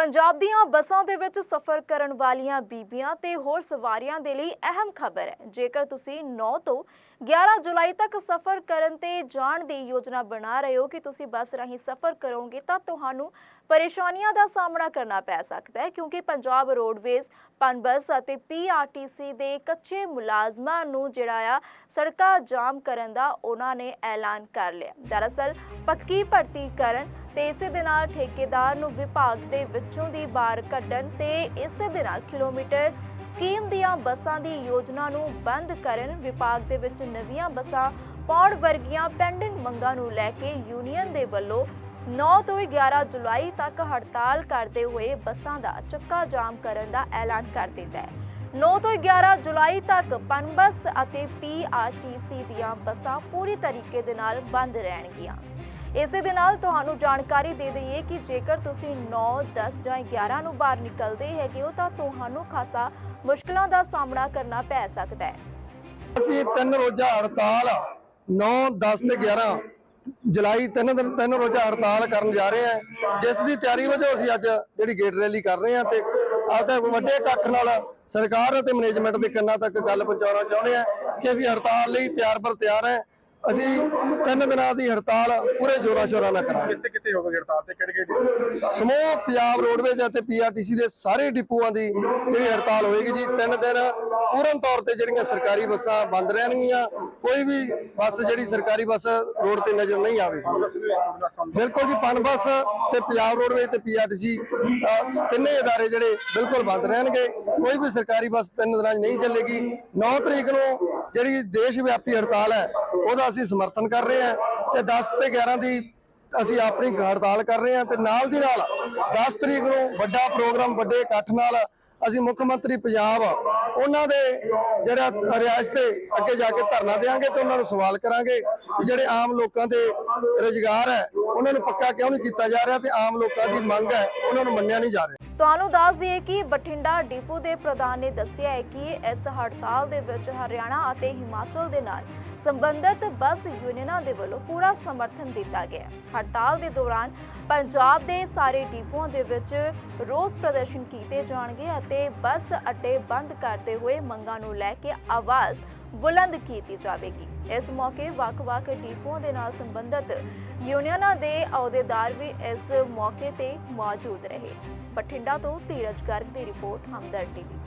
ਪੰਜਾਬ ਦੀਆਂ ਬੱਸਾਂ ਦੇ ਵਿੱਚ ਸਫ਼ਰ ਕਰਨ ਵਾਲੀਆਂ ਬੀਬੀਆਂ ਤੇ ਹੋਰ ਸਵਾਰੀਆਂ ਦੇ ਲਈ ਅਹਿਮ ਖਬਰ ਹੈ। ਜੇਕਰ ਤੁਸੀਂ 9 ਤੋਂ 11 ਜੁਲਾਈ ਤੱਕ ਸਫ਼ਰ ਕਰਨ ਤੇ ਜਾਣ ਦੀ ਯੋਜਨਾ ਬਣਾ ਰਹੇ ਹੋ ਕਿ ਤੁਸੀਂ ਬੱਸ ਰਾਹੀਂ ਸਫ਼ਰ ਕਰੋਗੇ ਤਾਂ ਤੁਹਾਨੂੰ ਪਰੇਸ਼ਾਨੀਆਂ ਦਾ ਸਾਹਮਣਾ ਕਰਨਾ ਪੈ ਸਕਦਾ ਹੈ, ਕਿਉਂਕਿ ਪੰਜਾਬ ਰੋਡਵੇਜ਼ ਪਨਬਸ ਅਤੇ ਪੀਆਰਟੀਸੀ ਦੇ ਕੱਚੇ ਮੁਲਾਜ਼ਮਾਂ ਨੂੰ ਜਿਹੜਾ ਆ ਸੜਕਾਂ ਜਾਮ ਕਰਨ ਦਾ ਉਹਨਾਂ ਨੇ ਐਲਾਨ ਕਰ ਲਿਆ। ਦਰਅਸਲ ਪੱਕੀ ਭਰਤੀ ਕਰਨ ਤੇ ਇਸੇ ਦੇ ਨਾਲ ਠੇਕੇਦਾਰ ਨੂੰ ਵਿਭਾਗ ਦੇ ਵਿੱਚੋਂ ਦੀ ਬਾਹਰ ਕੱਢਣ ਤੇ ਇਸੇ ਦੇ ਨਾਲ ਕਿਲੋਮੀਟਰ ਸਕੀਮ ਦੀਆਂ ਬੱਸਾਂ ਦੀ ਯੋਜਨਾ ਨੂੰ ਬੰਦ ਕਰਨ ਵਿਭਾਗ ਦੇ ਵਿੱਚ ਨਵੀਆਂ ਬੱਸਾਂ ਪਾਉਣ ਵਰਗੀਆਂ ਪੈਂਡਿੰਗ ਮੰਗਾਂ ਨੂੰ ਲੈ ਕੇ ਯੂਨੀਅਨ ਦੇ ਵੱਲੋਂ 9 ਤੋਂ 11 ਜੁਲਾਈ ਤੱਕ ਹੜਤਾਲ ਕਰਦੇ ਹੋਏ ਬੱਸਾਂ ਦਾ ਚੱਕਾ ਜਾਮ ਕਰਨ ਦਾ ਐਲਾਨ ਕਰ ਦਿੱਤਾ ਹੈ। 9 ਤੋਂ 11 ਜੁਲਾਈ ਤੱਕ ਪਨਬਸ ਅਤੇ ਪੀਆਰਟੀਸੀ ਦੀਆਂ ਬੱਸਾਂ ਪੂਰੀ ਤਰੀਕੇ ਦੇ ਨਾਲ ਬੰਦ ਰਹਿਣਗੀਆਂ। ਇਸੇ ਦੇ ਨਾਲ ਤੁਹਾਨੂੰ ਜਾਣਕਾਰੀ ਦੇ ਦਈਏ ਕਿ ਜੇਕਰ ਤੁਸੀਂ 9, 10 ਜਾਂ 11 ਨੂੰ ਬਾਹਰ ਨਿਕਲਦੇ ਹੈਗੇ ਹੋ ਤਾਂ ਤੁਹਾਨੂੰ ਖਾਸਾ ਮੁਸ਼ਕਲਾਂ ਦਾ ਸਾਹਮਣਾ ਕਰਨਾ ਪੈ ਸਕਦਾ ਹੈ। ਅਸੀਂ ਤਿੰਨ ਰੋਜ਼ਾ ਹੜਤਾਲ 9 10 ਤੇ 11 ਜੁਲਾਈ ਤਿੰਨ ਦਿਨ, ਤਿੰਨ ਰੋਜ਼ਾ ਹੜਤਾਲ ਕਰਨ ਜਾ ਰਹੇ ਹਾਂ। ਜਿਸ ਦੀ ਤਿਆਰੀ ਵਜੋਂ ਅਸੀਂ ਅੱਜ ਜਿਹੜੀ ਗੇਟ ਰੈਲੀ ਕਰ ਰਹੇ ਹਾਂ ਤੇ ਆਪਦਾ ਵੱਡੇ ਇਕੱਠ ਨਾਲ ਸਰਕਾਰ ਅਤੇ ਮੈਨੇਜਮੈਂਟ ਦੇ ਕੰਨਾਂ ਤੱਕ ਗੱਲ ਪਹੁੰਚਾਉਣਾ ਚਾਹੁੰਦੇ ਹਾਂ ਕਿ ਅਸੀਂ ਹੜਤਾਲ ਲਈ ਤਿਆਰ ਪਰ ਤਿਆਰ ਹਾਂ। ਅਸੀਂ ਤਿੰਨ ਦਿਨਾਂ ਦੀ ਹੜਤਾਲ ਪੂਰੇ ਜੋਰਾਂ ਸ਼ੋਰਾਂ ਨਾਲ ਕਰਾਂਗੇ ਕਿੱਥੇ ਕਿੱਥੇ ਹੋਵੇਗੀ ਹੜਤਾਲ ਤੇ ਕਿਹੜੇ ਕਿਹੜੇ ਸਮੂਹ ਪੰਜਾਬ ਰੋਡਵੇਜ਼ ਅਤੇ ਪੀਆਰਟੀਸੀ ਦੇ ਸਾਰੇ ਡਿਪੂਆਂ ਦੀ ਜਿਹੜੀ ਹੜਤਾਲ ਹੋਏਗੀ ਜੀ ਤਿੰਨ ਦਿਨ ਪੂਰਨ ਤੌਰ ਤੇ ਜਿਹੜੀਆਂ ਸਰਕਾਰੀ ਬੱਸਾਂ ਬੰਦ ਰਹਿਣਗੀਆਂ ਕੋਈ ਵੀ ਬੱਸ ਜਿਹੜੀ ਸਰਕਾਰੀ ਬੱਸ ਰੋਡ ਤੇ ਨਜ਼ਰ ਨਹੀਂ ਆਵੇਗੀ ਬਿਲਕੁਲ ਜੀ ਪਨ ਬੱਸ ਤੇ ਪੰਜਾਬ ਰੋਡਵੇਜ਼ ਤੇ ਪੀਆਰਟੀਸੀ ਤਿੰਨੇ ادارے ਜਿਹੜੇ ਬਿਲਕੁਲ ਬੰਦ ਰਹਿਣਗੇ ਕੋਈ ਵੀ ਸਰਕਾਰੀ ਬੱਸ ਤਿੰਨ ਦਿਨਾਂ 'ਚ ਨਹੀਂ ਚੱਲੇਗੀ। 9 ਤਰੀਕ ਨੂੰ ਜਿਹੜੀ ਦੇਸ਼ ਵਿਆਪੀ ਹੜਤਾਲ ਹੈ, ਉਹਦਾ ਅਸੀਂ ਸਮਰਥਨ ਕਰ ਰਹੇ ਹਾਂ ਤੇ 10 ਤੇ 11 ਦੀ ਅਸੀਂ ਆਪਣੀ ਹੜਤਾਲ ਕਰ ਰਹੇ ਹਾਂ ਤੇ ਨਾਲ ਦੀ ਨਾਲ 10 ਤਰੀਕ ਨੂੰ ਵੱਡਾ ਪ੍ਰੋਗਰਾਮ ਵੱਡੇ ਇਕੱਠ ਨਾਲ ਅਸੀਂ ਮੁੱਖ ਮੰਤਰੀ ਪੰਜਾਬ, ਉਹਨਾਂ ਦੇ ਜਿਹੜਾ ਰਿਆਸਤ ਤੇ ਅੱਗੇ ਜਾ ਕੇ ਧਰਨਾ ਦੇਵਾਂਗੇ ਤੇ ਉਹਨਾਂ ਨੂੰ ਸਵਾਲ ਕਰਾਂਗੇ ਕਿ ਜਿਹੜੇ ਆਮ ਲੋਕਾਂ ਦੇ ਰੁਜ਼ਗਾਰ ਹੈ, ਉਹਨਾਂ ਨੂੰ ਪੱਕਾ ਕਿਉਂ ਨਹੀਂ ਕੀਤਾ ਜਾ ਰਿਹਾ ਤੇ ਆਮ ਲੋਕਾਂ ਦੀ ਮੰਗ ਹੈ, ਉਹਨਾਂ ਨੂੰ ਮੰਨਿਆ ਨਹੀਂ ਜਾ ਰਿਹਾ। ਤੁਹਾਨੂੰ ਦੱਸ ਦਈਏ ਕਿ ਬਠਿੰਡਾ ਡਿਪੂ ਦੇ ਪ੍ਰਧਾਨ ਨੇ ਦੱਸਿਆ ਹੈ ਕਿ ਇਸ ਹੜਤਾਲ ਦੇ ਵਿੱਚ ਹਰਿਆਣਾ ਅਤੇ ਹਿਮਾਚਲ ਦੇ ਨਾਲ ਸੰਬੰਧਿਤ ਬੱਸ ਯੂਨੀਅਨਾਂ ਦੇ ਵੱਲੋਂ ਪੂਰਾ ਸਮਰਥਨ ਦਿੱਤਾ ਗਿਆ ਹੜਤਾਲ ਦੇ ਦੌਰਾਨ ਪੰਜਾਬ ਦੇ ਸਾਰੇ ਡਿਪੂਆਂ ਦੇ ਵਿੱਚ ਰੋਸ ਪ੍ਰਦਰਸ਼ਨ ਕੀਤੇ ਜਾਣਗੇ ਅਤੇ ਬੱਸ ਅੱਡੇ ਬੰਦ ਕਰਦੇ ਹੋਏ ਮੰਗਾਂ ਨੂੰ ਲੈ ਕੇ ਆਵਾਜ਼ ਬੁਲੰਦ ਕੀਤੀ ਜਾਵੇਗੀ। ਇਸ ਮੌਕੇ ਵੱਖ-ਵੱਖ ਡਿਪੂਆਂ ਦੇ ਨਾਲ ਸੰਬੰਧਿਤ ਯੂਨੀਅਨਾਂ ਦੇ ਅਹੁਦੇਦਾਰ ਵੀ ਇਸ ਮੌਕੇ ਤੇ ਮੌਜੂਦ ਰਹੇ। ਬਠਿੰਡਾ ਤੋਂ ਧੀਰਜ ਗਰਗ ਦੀ ਰਿਪੋਰਟ ਹਮਦਰ ਟੀਵੀ।